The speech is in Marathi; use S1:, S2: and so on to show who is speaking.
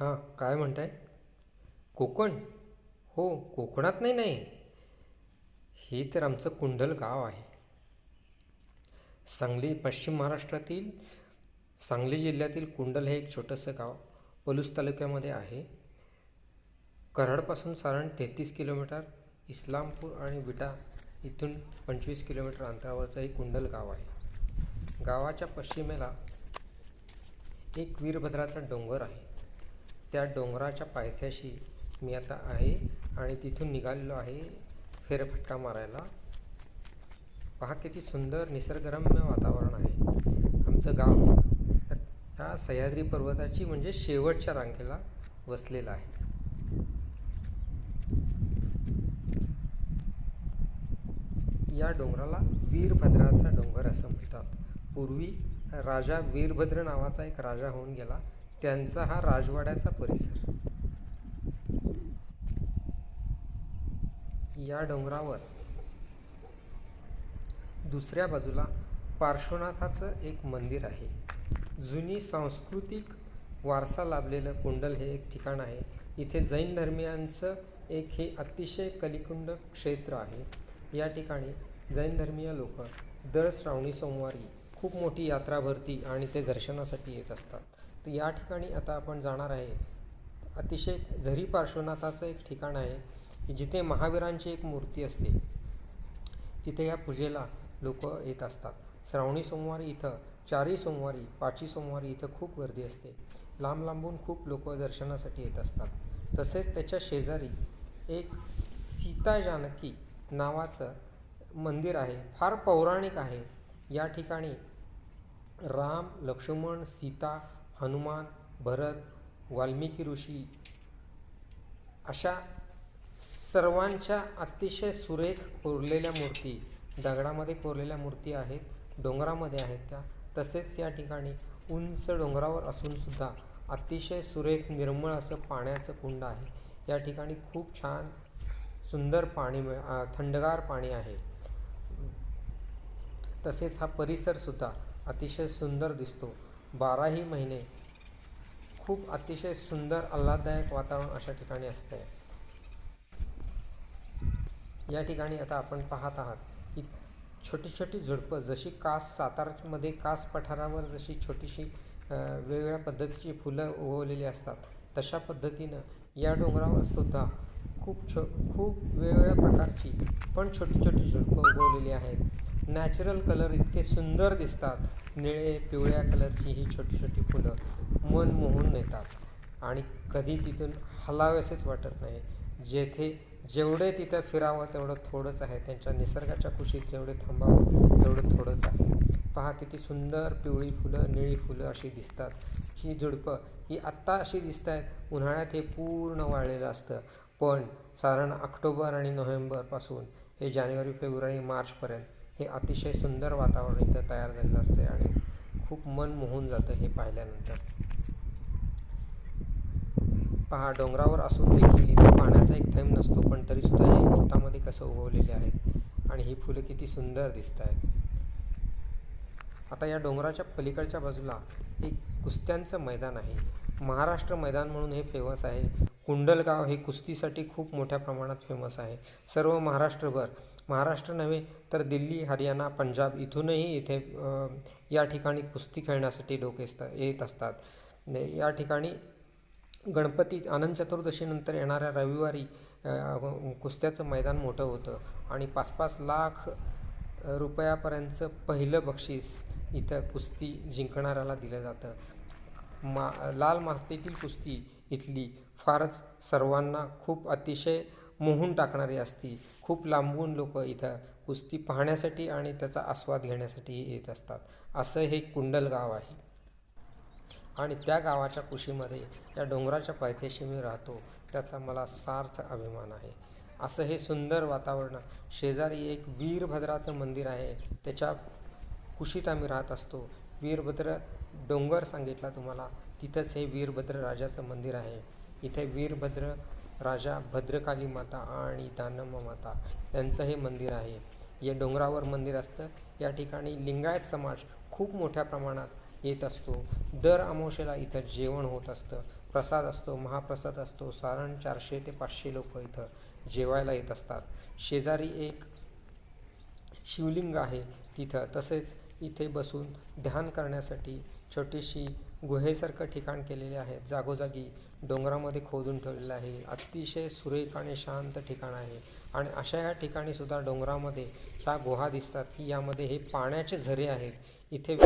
S1: हां काय म्हणताय? कोकण? हो कोकणात नाही नाही. हे तर आमचं कुंडल गाव आहे. सांगली पश्चिम महाराष्ट्रातील सांगली जिल्ह्यातील कुंडल हे एक छोटंसं गाव पलूस तालुक्यामध्ये आहे. कराडपासून साधारण तेहतीस किलोमीटर इस्लामपूर आणि विटा इथून पंचवीस किलोमीटर अंतरावरचं हे कुंडल गाव आहे. गावाच्या पश्चिमेला एक वीरभद्राचा डोंगर आहे. त्या डोंगराच्या पायथ्याशी मी आता आहे आणि तिथून निघालेलो आहे फेरफटका मारायला. पहा किती सुंदर निसर्गरम्य वातावरण आहे. आमचं गाव या सह्याद्री पर्वताची म्हणजे शेवटच्या रांगेला वसलेलं आहे. या डोंगराला वीरभद्राचा डोंगर असं म्हणतात. पूर्वी राजा वीरभद्र नावाचा एक राजा होऊन गेला. त्यांचा हा राजवाड्याचा परिसर. या डोंगरावर दुसऱ्या बाजूला पार्श्वनाथाचं एक मंदिर आहे. जुनी सांस्कृतिक वारसा लाभलेलं कुंडल हे एक ठिकाण आहे. इथे जैन धर्मियांचं एक हे अतिशय कलिकुंड क्षेत्र आहे. या ठिकाणी जैन धर्मीय लोक दर श्रावणी सोमवारी खूप मोठी यात्रा भरती आणि ते दर्शनासाठी येत असतात. तर या ठिकाणी आता आपण जाणार आहे. अतिशय झरी पार्श्वनाथाचं एक ठिकाण आहे जिथे महावीरांची एक मूर्ती असते. तिथे या पूजेला लोक येत असतात. श्रावणी सोमवारी इथं चारही सोमवारी पाचवी सोमवारी इथं खूप गर्दी असते. लांब लांबून खूप लोक दर्शनासाठी येत असतात. तसेच त्याच्या शेजारी एक सीता जानकी नावाचं मंदिर आहे. फार पौराणिक आहे. या ठिकाणी राम लक्ष्मण सीता हनुमान भरत वाल्मिकी ऋषी अशा सर्वांच्या अतिशय सुरेख कोरलेल्या मूर्ती दगडामध्ये कोरलेल्या मूर्ती आहेत डोंगरामध्ये आहेत त्या. तसेच या ठिकाणी उंच डोंगरावर असूनसुद्धा अतिशय सुरेख निर्मळ असं पाण्याचं कुंड आहे. या ठिकाणी खूप छान सुंदर पाणी मिळ थंडगार पाणी आहे. तसेच हा परिसरसुद्धा अतिशय सुंदर दिसतो. बाराही महिने खूप अतिशय सुंदर आल्हाददायक वातावरण अशा ठिकाणी असते या ठिकाणी आता आपण पाहत आहात की छोटी छोटी झुडपं जशी कास सातारमध्ये कास पठारावर जशी छोटीशी वेगवेगळ्या पद्धतीची फुलं उगवलेली असतात तशा पद्धतीनं या डोंगरावर सुद्धा खूप छो खूप वेगवेगळ्या प्रकारची पण छोटी छोटी झुडपं उगवलेली आहेत. नॅचरल कलर इतके सुंदर दिसतात. निळे पिवळ्या कलरची ही छोटी छोटी फुलं मन मोहून नेतात. आणि कधी तिथून हलावेसेच वाटत नाही. जेथे जेवढे तिथं फिरावं तेवढं थोडंच आहे. त्यांच्या निसर्गाच्या कुशीत जेवढे थांबावं तेवढं थोडंच आहे. पहा किती सुंदर पिवळी फुलं निळी फुलं अशी दिसतात. ही झुडपं ही आत्ता अशी दिसत आहेत उन्हाळ्यात हे पूर्ण वाळलेलं असतं. पण साधारण ऑक्टोबर आणि नोव्हेंबरपासून हे जानेवारी फेब्रुवारी मार्चपर्यंत हे अतिशय सुंदर वातावरण इथं तयार झालेलं असते आणि खूप मन मोहून जातं हे पाहिल्यानंतर. पहा डोंगरावर असून देखील इथे पाण्याचा एक थैंब नसतो पण तरीसुद्धा हे गवतामध्ये कसं उगवलेले आहेत आणि ही फुलं किती सुंदर दिसत आहेत. आता या डोंगराच्या पलीकडच्या बाजूला एक कुस्त्यांचं मैदान आहे. महाराष्ट्र मैदान म्हणून हे फेमस आहे. कुंडलगाव हे कुस्तीसाठी खूप मोठ्या प्रमाणात फेमस आहे. सर्व महाराष्ट्रभर महाराष्ट्र नव्हे तर दिल्ली हरियाणा पंजाब इथूनही इथे या ठिकाणी कुस्ती खेळण्यासाठी लोक येत असतात. या ठिकाणी गणपती आनंद चतुर्दशीनंतर येणाऱ्या रविवारी कुस्त्याचं मैदान मोठं होतं आणि पाच पाच लाख रुपयापर्यंतचं पहिलं बक्षीस इथं कुस्ती जिंकणाऱ्याला दिलं जातं. मा लाल मातीतील कुस्ती इथली फारच सर्वांना खूप अतिशय मोहून टाकणारी असती. खूप लांबून लोक इथं कुस्ती पाहण्यासाठी आणि त्याचा आस्वाद घेण्यासाठी येत असतात. असं हे कुंडल गाव आहे. आणि त्या गावाच्या कुशीमध्ये या डोंगराच्या पायथ्याशी मी राहतो त्याचा मला सार्थ अभिमान आहे. असं हे सुंदर वातावरण शेजारी एक वीरभद्राचं मंदिर आहे. त्याच्या कुशीत आम्ही राहत असतो. वीरभद्र डोंगर सांगितला तुम्हाला तिथंच हे वीरभद्र राजाचं मंदिर आहे. इथे वीरभद्र राजा भद्रकाली माता आणि दानम्मा माता यांचं हे मंदिर आहे. या डोंगरावर मंदिर असतं. या ठिकाणी लिंगायत समाज खूप मोठ्या प्रमाणात येत असतो. दर अमावशेला इथं जेवण होत असतं. प्रसाद असतो महाप्रसाद असतो. साधारण चारशे ते पाचशे लोक इथं जेवायला येत असतात. शेजारी एक शिवलिंग आहे तिथं. तसेच इथे बसून ध्यान करण्यासाठी छोटीशी गुहेसारखं ठिकाण केलेले आहे. जागोजागी डोंगरामध्ये खोदून ठेवलेलं आहे. अतिशय सुरेख आणि शांत ठिकाण आहे. आणि अशा या ठिकाणी सुद्धा डोंगरामध्ये ह्या गुहा दिसतात की यामध्ये हे पाण्याचे झरे आहेत. इथे